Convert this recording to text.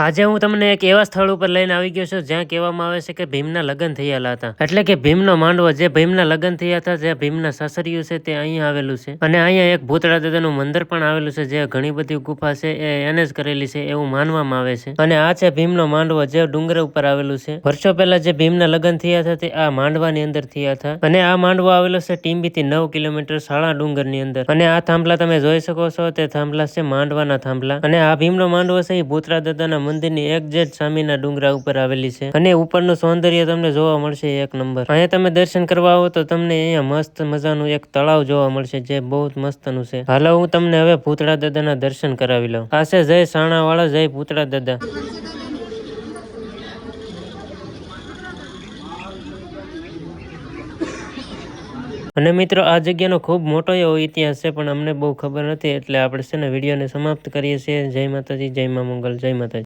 આજે હું તમને એક એવા સ્થળ ઉપર લઈને આવી ગયો છું જ્યાં કહેવામાં આવે છે કે ભીમના લગ્ન થયેલા હતા. એટલે કે ભીમનો માંડવો, જે ભીમના લગ્ન થયા હતા, જે ભીમના સાસરિયું છે તે અહીંયા આવેલું છે. અને અહીંયા એક ભૂતળા દાદાનું મંદિર પણ આવેલું છે જે ઘણી બધી ગુફા છે એ એને જ કરેલી છે એવું માનવામાં આવે છે. અને આ છે ભીમનો માંડવો, જે ડુંગર ઉપર આવેલું છે. વર્ષો પહેલા જે ભીમના લગ્ન થયા હતા તે આ માંડવાની અંદર થયા હતા. અને આ માંડવો આવેલો છે ટીંબી થી નવ કિલોમીટર સાળા ડુંગરની અંદર. અને આ થાંભલા તમે જોઈ શકો છો, તે થાંભલા છે માંડવાના થાંભલા. અને આ ભીમનો માંડવો છે એ ભૂતરા દાદાના મંદિરની એક્ઝેક્ટ સામેના ડુંગરા ઉપર આવેલી છે. અને ઉપરનું સૌંદર્ય તમને જોવા મળશે એક નંબર. અહીંયા તમે દર્શન કરવા આવો તો તમને અહીંયા મસ્ત મજાનું એક તળાવ જોવા મળશે જે બહુ મસ્તનું છે. હાલો, હું તમને હવે ભૂતળા દાદાના દર્શન કરાવી લઉં. આ છે જય સાણાવાળા, જય ભૂતળા દાદા. અને મિત્રો, આ જગ્યાનો ખૂબ મોટો એવો ઇતિહાસ છે, પણ અમને બહુ ખબર નથી, એટલે આપણે છે ને વિડીયોને સમાપ્ત કરીએ છીએ. જય માતાજી, જય મા મંગલ, જય માતાજી.